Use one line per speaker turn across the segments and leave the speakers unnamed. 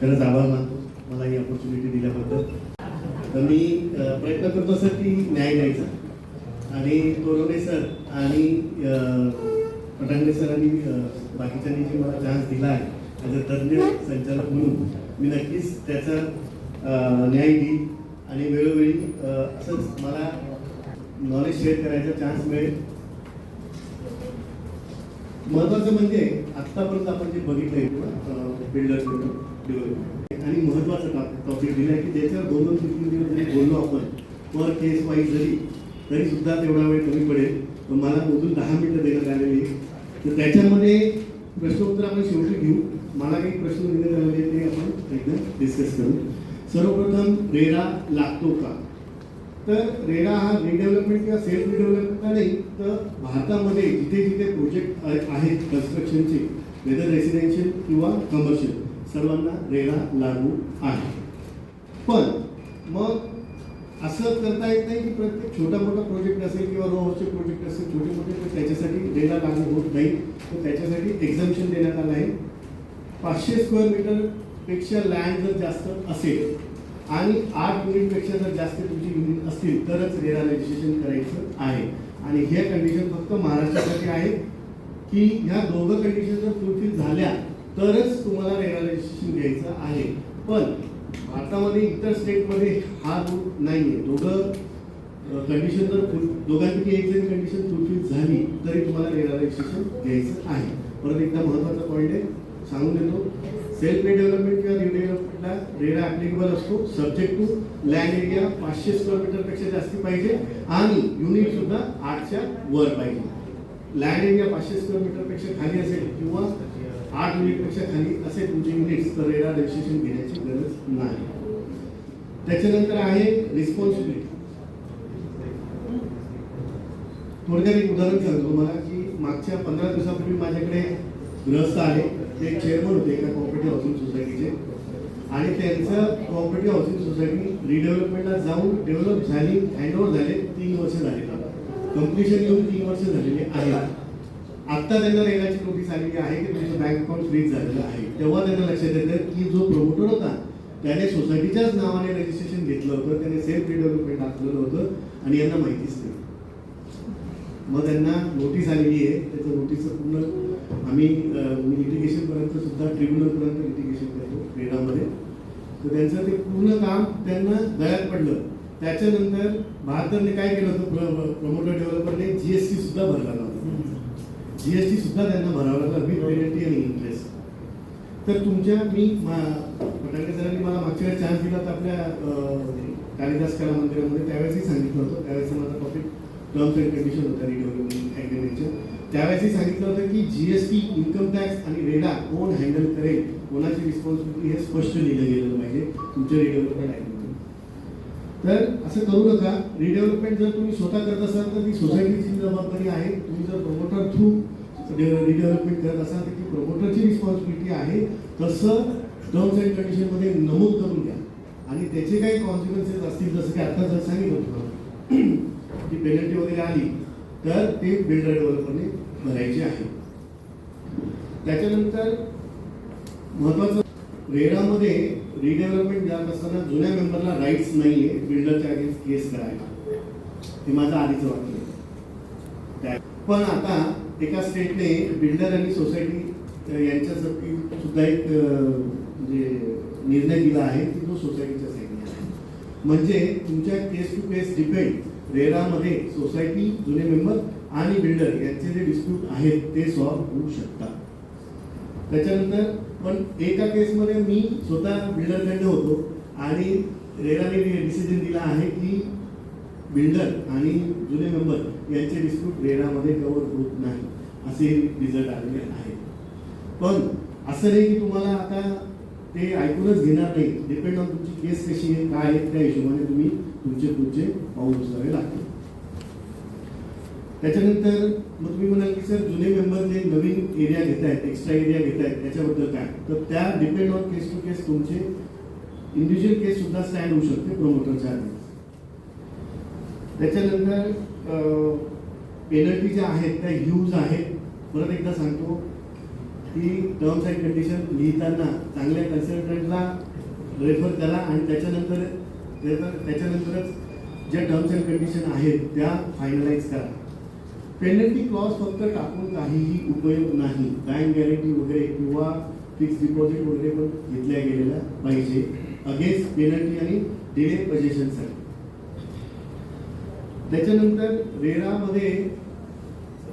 खरंच आभार मानतो. मला ही ऑपॉर्च्युनिटी दिल्याबद्दल. तर मी प्रयत्न करतो सर की न्याय द्यायचा. आणि तोरवणे सर आणि अ, पटांगणे सर आणि बाकीच्यांनी जे मला चान्स दिला आहे ॲज अ तज्ज्ञ संचालक म्हणून मी नक्कीच त्याचा न्याय देईन आणि वेळोवेळी असंच मला नॉलेज शेअर करायचा चान्स मिळेल. महत्त्वाचं म्हणजे आत्तापर्यंत आपण जे बघितलंय बिल्डर डेव्हलपमेंट आणि महत्वाचं टॉपिक आहे की त्याच्यावर दोन दोन तीन तीन दिवस जरी बोललो आपण पर केस वाईज जरी तरी सुद्धा तेवढा वेळ कमी पडेल. पण मला मोजून दहा मिनटं देण्यात आलेली आहे तर त्याच्यामध्ये प्रश्नोत्तर आपण शेवटी घेऊ. मला काही प्रश्न देण्यात आलेले ते आपण एकदा डिस्कस करू. सर्वप्रथम रेरा लागतो का? तर रेरा हा रिडेव्हलपमेंट किंवा सेल्फ रिडेव्हलपमेंट का नाही तर भारतामध्ये जिथे जिथे प्रोजेक्ट आहेत कन्स्ट्रक्शनचे वेदर रेसिडेन्शियल किंवा कमर्शियल सर्वांना रेरा लागू आहे. पण मग असं करता येत नाही की प्रत्येक छोटा मोठा प्रोजेक्ट असेल किंवा रोवरचे प्रोजेक्ट असेल छोटे मोठे तर त्याच्यासाठी रेरा लागू होत नाही. तर त्याच्यासाठी एक्झाम्शन देण्यात आलं आहे. पाचशे स्क्वेअर मीटरपेक्षा लँड जर जास्त असेल आणि आठ युनिटपेक्षा जर जास्त तुमची युनिट असतील तरच रेरा रजिस्ट्रेशन करायचं आहे. आणि ह्या कंडिशन फक्त महाराष्ट्रासाठी आहे की ह्या दोघं कंडिशन जर फुलफिल झाल्या तरच तुम्हाला रेरा रजिस्ट्रेशन घ्यायचं आहे. पण भारतामध्ये इतर स्टेटमध्ये हा रूल नाही आहे दोघं कंडिशन जर फुल दोघांपैकी एक जरी कंडिशन फुलफिल झाली तरी तुम्हाला रेरा रजिस्ट्रेशन घ्यायचं आहे. परत एकदा महत्त्वाचा पॉईंट आहे सांगून देतो. सेल्फ डेव्हलपमेंट किंवा रिडेव्हलपमेंटला रेरा ॲप्लिकेबल असतो. सब्जेक्ट टू लँड एरिया पाचशे स्क्वेअर मीटरपेक्षा जास्ती पाहिजे आणि युनिट सुद्धा आठच्या वर पाहिजे. लँड एरिया पाचशे स्क्वेअर मीटरपेक्षा खाली असेल किंवा आठ मिनिटपेक्षा खाली असे तुमचे युनिट्स तर रजिस्ट्रेशन घेण्याची गरज नाही. त्याच्यानंतर आहे रिस्पॉन्सिबिलिटी थोडक्यात एक उदाहरण सांगतो मला की मागच्या पंधरा दिवसापूर्वी माझ्याकडे ग्रस्त आले ते चेअरमन होते एका कॉपरेटिव्ह हाऊसिंग सोसायटीचे आणि त्यांचं कॉपरेटिव्ह हाऊसिंग सोसायटी रिडेव्हलपमेंटला जाऊन डेव्हलप झाली हँडओव्हर झाले तीन वर्ष झाले. कंप्लिशन येऊन तीन वर्ष झालेले आहेत आत्ता त्यांना रेगाची नोटीस आलेली आहे की तुमचं बँक अकाउंट फ्रीज झालेलं आहे. तेव्हा त्यांना लक्षात येतं की जो प्रमोटर होता त्याने सोसायटीच्याच नावाने रजिस्ट्रेशन घेतलं होतं त्याने सेल्फ रिडेव्हलपमेंट दाखवलं होतं आणि यांना माहितीच नाही. मग त्यांना नोटीस आलेली आहे. त्याचं नोटीसचं पूर्ण आम्ही लिटिगेशनपर्यंत सुद्धा ट्रिब्युनलपर्यंत लिटिगेशन करतो क्रीडामध्ये. तर त्यांचं ते पूर्ण काम त्यांना गळ्यात पडलं. त्याच्यानंतर भारताने काय केलं होतं? प्रमोटर डेव्हलपरने टी सुद्धा भरला होता जीएसटी सुद्धा त्यांना भरावा लागला. विथ पेनल्टी आणि इंटरेस्ट तर तुमच्या मी पटाके सरांनी मला मागच्या वेळेस चान्स दिला तर आपल्या कालिदास कला मंदिरामध्ये त्यावेळेसही सांगितलं होतं. त्यावेळेस माझा टॉपिक टर्म्स अँड कंडिशन होता रिडेव्हलपमेंट ॲग्रीमेंटच्या त्यावेळेसही सांगितलं होतं की जीएसटी इन्कम टॅक्स आणि रेडा कोण हँडल करेल कोणाची रिस्पॉन्सिबिलिटी हे स्पष्ट लिहिलं गेलेलं पाहिजे. तुमच्या रिडेव्हलपमेंट ॲग्रीमेंट तर असं करू नका. रिडेव्हलपमेंट जर तुम्ही स्वतः करत असाल तर ती सोसायटीची जबाबदारी आहे. तुम्ही जर प्रमोटर थ्रू म्हणजे रिडेव्हलपमेंट करत असाल तर ती प्रमोटरची रिस्पॉन्सिबिलिटी आहे. तसं टर्म्स अँड कंडिशनमध्ये नमूद करून घ्या. आणि त्याचे काही कॉन्सिक्वेन्सेस असतील जसं की आता जर सांगितलं होतं की पेनल्टी वगैरे आली तर ते बिल्डर डेव्हलपरने भरायचे आहे. त्याच्यानंतर महत्वाचं रेरामध्ये रिडेव्हलपमेंट जात असताना जुन्या मेंबरला राईट्स नाही आहे बिल्डरच्या अगेन्स्ट केस करायला. हे माझं आधीचं वाक्य आहे. पण आता एका स्टेटने बिल्डर आणि सोसायटी यांच्यासाठी सुद्धा एक म्हणजे निर्णय दिला आहे की तो सोसायटीच्या साईडने आहे. म्हणजे तुमच्या केस टू केस डिपेंड रेरामध्ये सोसायटी जुने मेंबर आणि बिल्डर यांचे जे डिस्प्यूट आहेत ते सॉल्व्ह होऊ शकतात. त्याच्यानंतर पण एका केसमध्ये मी स्वतः बिल्डरकडे होतो आणि रेराने डिसिजन दिला आहे की बिल्डर आणि जुने मेंबर यांचे विस्तृत रेरामध्ये कव्हर होत नाही असे रिझल्ट आलेले आहेत. पण असं नाही की तुम्हाला आता ते ऐकूनच घेणार नाही. डिपेंड ऑन तुमची केस कशी आहे काय आहे त्या हिशोबाने तुम्ही तुमचे पुढचे पाऊल उचलावे लागतील. त्याच्यानंतर मग तुम्ही म्हणाल की सर जुने मेंबर जे नवीन एरिया घेत आहेत एक्स्ट्रा एरिया घेत आहेत त्याच्याबद्दल काय? तर त्या depend on case to case तुमचे इंडिव्हिज्युअल केस सुद्धा स्टँड होऊ शकते प्रोमोटरच्या आधी त्याच्यानंतर पेनल्टी ज्या आहेत त्या ह्यूज आहेत. परत एकदा सांगतो की टर्म्स अँड कंडिशन लिहिताना चांगल्या कन्सल्टंटला रेफर करा आणि त्याच्यानंतर त्याच्यानंतरच ज्या टर्म्स अँड कंडिशन आहेत त्या फायनलाइज करा. पेनल्टी क्लॉज फक्त टाकून काहीही उपयोग नाही. बँक गॅरंटी वगैरे किंवा फिक्स डिपॉझिट वगैरे पण घेतल्या गेलेल्या पाहिजे. अगेन्स्ट पेनल्टी आणि डिले पजेशनसाठी त्याच्यानंतर रेरामध्ये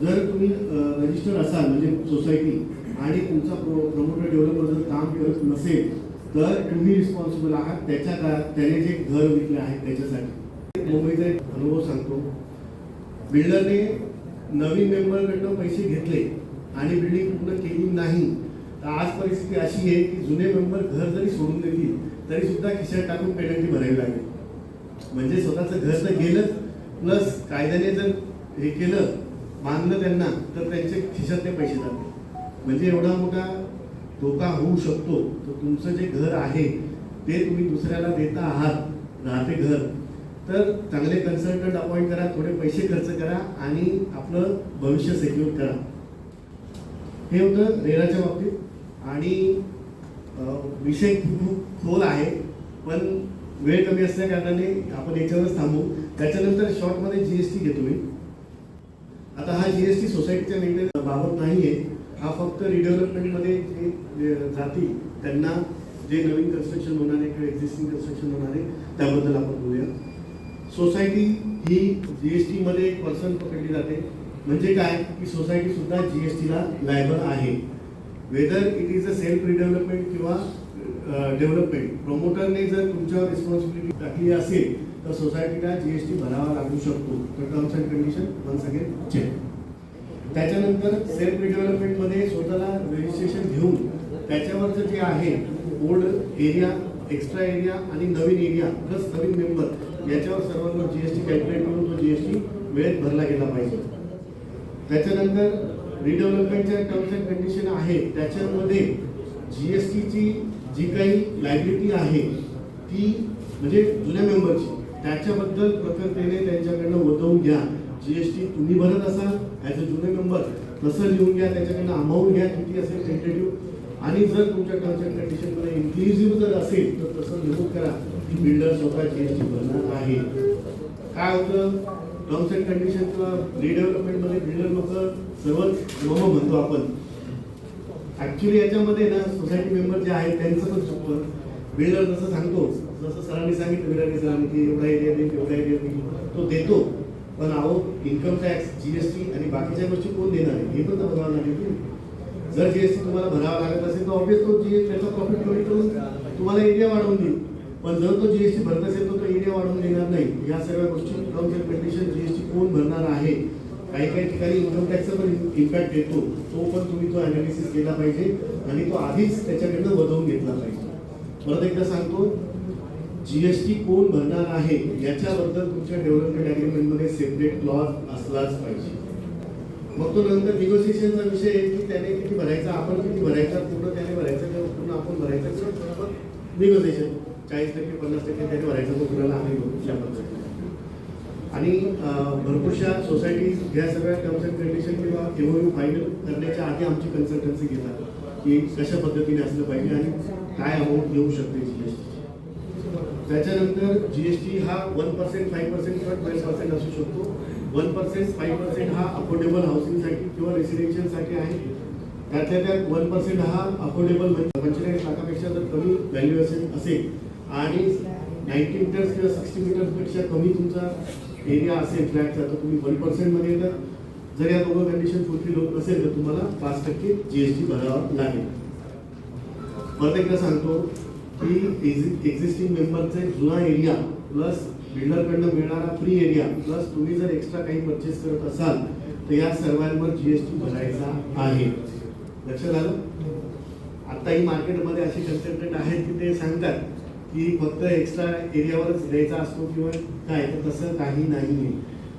जर तुम्ही रजिस्टर असाल म्हणजे सोसायटी आणि तुमचा प्रो प्रमोटर डेव्हलपर जर काम करत नसेल तर तुम्ही रिस्पॉन्सिबल आहात त्याच्या का त्याने जे घर विकले आहे त्याच्यासाठी. मुंबईचा एक अनुभव सांगतो. बिल्डरने नवीन मेंबरकडनं पैसे घेतले आणि बिल्डिंग पूर्ण केली नाही तर आज परिस्थिती अशी आहे की जुने मेंबर घर जरी सोडून देतील तरी सुद्धा खिशात टाकून पेनल्टी भरावी लागेल. म्हणजे स्वतःचं घर तर गेलंच प्लस कायद्याने जर हे केलं मानलं त्यांना तर त्यांचे खिशातले पैसे जाते म्हणजे एवढा मोठा धोका होऊ शकतो. तर तुमचं जे घर आहे ते तुम्ही दुसऱ्याला देता आहात राहते घर. तर चांगले कन्सल्टंट अपॉइंट करा थोडे पैसे खर्च करा आणि आपलं भविष्य सिक्युअर करा. हे होतं रेराच्या बाबतीत. आणि विषय खूप खोल आहे पण वेळ कमी असल्या कारणाने आपण याच्यावरच थांबू. त्याच्यानंतर शॉर्टमध्ये जी एस टी घेतो मी आता हा जी एस टी सोसायटीच्या मेंटेनन्स बाबत नाही आहे हा फक्त रिडेव्हलपमेंटमध्ये जे जातील त्यांना जे नवीन कन्स्ट्रक्शन होणार आहे किंवा एक्झिस्टिंग कन्स्ट्रक्शन होणार आहे त्याबद्दल आपण बोलूया. सोसायटी ही जी एस टीमध्ये एक पर्सन पकडली जाते. म्हणजे काय? की सोसायटीसुद्धा जी एस टीला लायबल आहे. Whether it is a self redevelopment किंवा डेव्हलपमेंट प्रमोटरने जर तुमच्यावर रिस्पॉन्सिबिलिटी टाकली असेल तर सोसायटीला जी एस टी भरावा लागू शकतो. तर terms and condition one again check त्याच्यानंतर सेल्फ डेव्हलपमेंटमध्ये स्वतःला रजिस्ट्रेशन घेऊन त्याच्यावरचं जे आहे ओल्ड एरिया एक्स्ट्रा एरिया आणि नवीन एरिया प्लस नवीन मेंबर याच्यावर सर्वांवर जी एस टी कॅल्क्युलेट करून तो जी एस टी वेळेत भरला गेला पाहिजे. त्याच्यानंतर रिडेव्हलपमेंटच्या टर्म्स अँड कंडिशन आहे त्याच्यामध्ये जी एस टीची जी काही लायबिलिटी आहे ती म्हणजे जुन्या मेंबरची त्याच्याबद्दल प्रकर्तेने त्यांच्याकडनं वतवून घ्या. जी एस टी तुम्ही भरत असाल ॲज अ जुने मेंबर तसं लिहून घ्या त्याच्याकडनं अमाऊंट घ्या किती असेल टेंटेटिव्ह आणि जर तुमच्या टर्म्स अँड कंडिशनमध्ये इन्क्लुझिव्ह जर असेल तर तसं नमूद करा की बिल्डर स्वतः जी एस टी भरणार आहे. काय होतं? टर्म्स अँड कंडिशन किंवा रिडेव्हलपमेंटमध्ये बिल्डर लोक सर्वच मोह म्हणतो आपण. ॲक्च्युली याच्यामध्ये ना सोसायटी मेंबर जे आहेत त्यांचं पण चुकतं. बिल्डर जसं सांगतो जसं सरांनी सांगितलं बिराणी सरांनी की एवढा एरिया देईल एवढा एरिया देईल. तो देतो. पण अहो इन्कम टॅक्स जीएसटी आणि बाकीच्या गोष्टी कोण देणार आहे? हे पण तर बघावं लागेल की जर जीएसटी तुम्हाला भरावा लागत असेल तर ऑब्विस तो जी त्याचा प्रॉफिट कमी करून तुम्हाला एरिया वाढवून देईल. पण जर तो जीएसटी भरत असेल तर तो एरिया वाढवून देणार नाही. या सगळ्या गोष्टी टर्म्स अँड कंडिशन जीएसटी कोण भरणार आहे? काही काही ठिकाणी इन्कम टॅक्सचा पण इम्पॅक्ट येतो तो पण तुम्ही तो अनालिसिस केला पाहिजे आणि तो आधीच त्याच्याकडनं वधवून घेतला पाहिजे. परत एकदा सांगतो जीएसटी कोण भरणार आहे याच्याबद्दल तुमच्या डेव्हलपमेंट अग्रीमेंटमध्ये सेपरेट क्लॉज असलाच पाहिजे. मग तो नंतर निगोसिएशनचा विषय आहे की त्याने किती भरायचा आपण किती भरायचा पूर्ण त्याने भरायचा किंवा पूर्ण आपण भरायचा निगोसिएशन चाळीस टक्के पन्नास टक्के त्याने भरायचा तो कुणाला आम्ही बघू या पद्धतीने आणि भरपूरशा सोसायटीज या सगळ्या टर्म्स अँड कंडिशन किंवा एमओयू फायनल करण्याच्या आधी आमची कन्सल्टन्सी घेतात की कशा पद्धतीने असलं पाहिजे आणि काय अमाऊंट घेऊ शकते जी एस टी त्याच्यानंतर जीएसटी हा वन पर्सेंट फाईव्ह पर्सेंट किंवा ट्वेल्व पर्सेंट असू शकतो. वन पर्सेंट फाईव्ह पर्सेंट हा अफोर्डेबल हाऊसिंगसाठी किंवा रेसिडेन्शियलसाठी आहे. त्यातल्या त्यात वन पर्सेंट हा अफोर्डेबल म्हणजे पंचेचाळीस लाखापेक्षा जर कमी व्हॅल्युएशन असेल आणि नाईन्टी मीटर्स किंवा सिक्स्टी मीटर्सपेक्षा कमी तुमचा एरिया असेल फ्लॅटचा तर तुम्ही वन पर्सेंटमध्ये येतात जर या दोघं कंडिशन फुलफिल होत असेल तर तुम्हाला पाच टक्के जी एस टी भरावा लागेल. परत एकदा सांगतो की एक्झिस्टिंग मेंबरचा जुना एरिया प्लस बिल्डरकडनं मिळणारा फ्री एरिया प्लस तुम्ही जर एक्स्ट्रा काही परचेस करत असाल तर या सर्वांवर जीएसटी भरायचा आहे. लक्षात आलं? आताही मार्केटमध्ये असे कन्सल्टंट आहेत की ते सांगतात की फक्त एक्स्ट्रा एरियावरच द्यायचा असतो किंवा काय तर तसं काही नाही आहे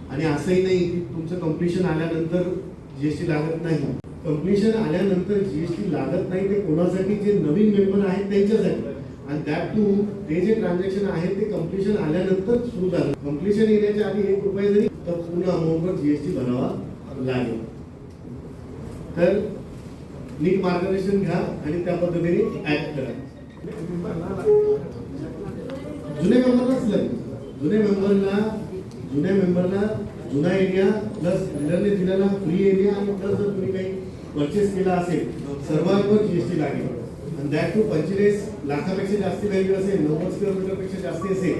आणि असंही नाही की तुमचं कम्प्लिशन आल्यानंतर जीएसटी लागत नाही. कम्प्लिशन आल्यानंतर जीएसटी लागत नाही ते कोणासाठी? जे नवीन मेंबर आहेत त्यांच्यासाठी. आणि दॅट टू ते जे ट्रान्झॅक्शन आहे ते कम्प्लिशन आल्यानंतर सुरू झालं. कम्प्लिशन येण्याच्या आधी एक रुपये जरी तर पूर्ण अमाऊंटवर जीएसटी भरावा लागेल. तर नीट मार्गदर्शन घ्या आणि त्या पद्धतीने ऍक्ट करा. जुने मेंबरलाच लागेल जुने मेंबरला जुन्या मेंबरला जुना एरिया प्लस डीलरने दिलेला फ्री एरिया आणि प्लस जर तुम्ही काही परचेस केला असेल सर्वांवर जीएसटी लागेल. टू पंचेचाळीस लाखापेक्षा जास्ती व्हॅल्यू असेल नव्वद किलोमीटरपेक्षा मीटरपेक्षा जास्ती असेल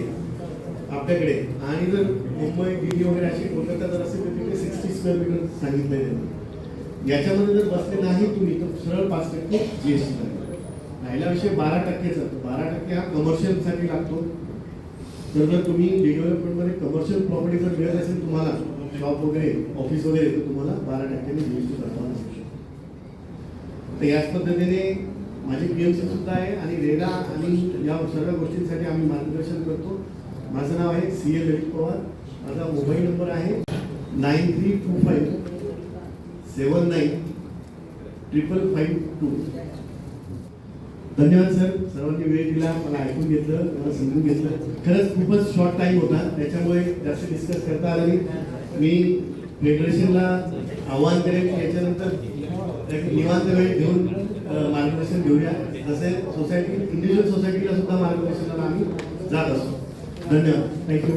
आपल्याकडे. आणि जर मुंबई दिल्ली वगैरे अशी कोलकाता जर असेल तर तिथे सिक्स्टी स्क्वेअर मीटर सांगितलंय याच्यामध्ये जर बसले नाही तुम्ही तर सरळ पाच टक्के एस लागेल राहिला विषय बारा टक्केचा. बारा टक्के हा कमर्शियलसाठी लागतो. तर जर तुम्ही डेव्हलपमेंटमध्ये कमर्शियल प्रॉपर्टी जर मिळत असेल तुम्हाला शॉप वगैरे ऑफिस वगैरे तर तुम्हाला बारा टक्क्याने जी एस टी करता तर याच पद्धतीने माझी पीएमसी सुद्धा आहे आणि रेडा आणि या सर्व गोष्टींसाठी आम्ही मार्गदर्शन करतो. माझं नाव आहे सी एल ललित पवार. माझा मोबाईल नंबर आहे nine three two five seven nine triple five two. धन्यवाद सर. सर्वांनी वेळ दिला मला ऐकून घेतलं मला समजून घेतलं. खरंच खूपच शॉर्ट टाईम होता. त्याच्यामुळे जास्त डिस्कस करता आलं नाही. मी फेडरेशनला आव्हान करेन की याच्यानंतर एक निवांत वेळ घेऊन मार्गदर्शन घेऊया. जसे सोसायटी इंडिव्हिज्युअल सोसायटीला सुद्धा मार्गदर्शनाला आम्ही जात असतो. धन्यवाद. थँक्यू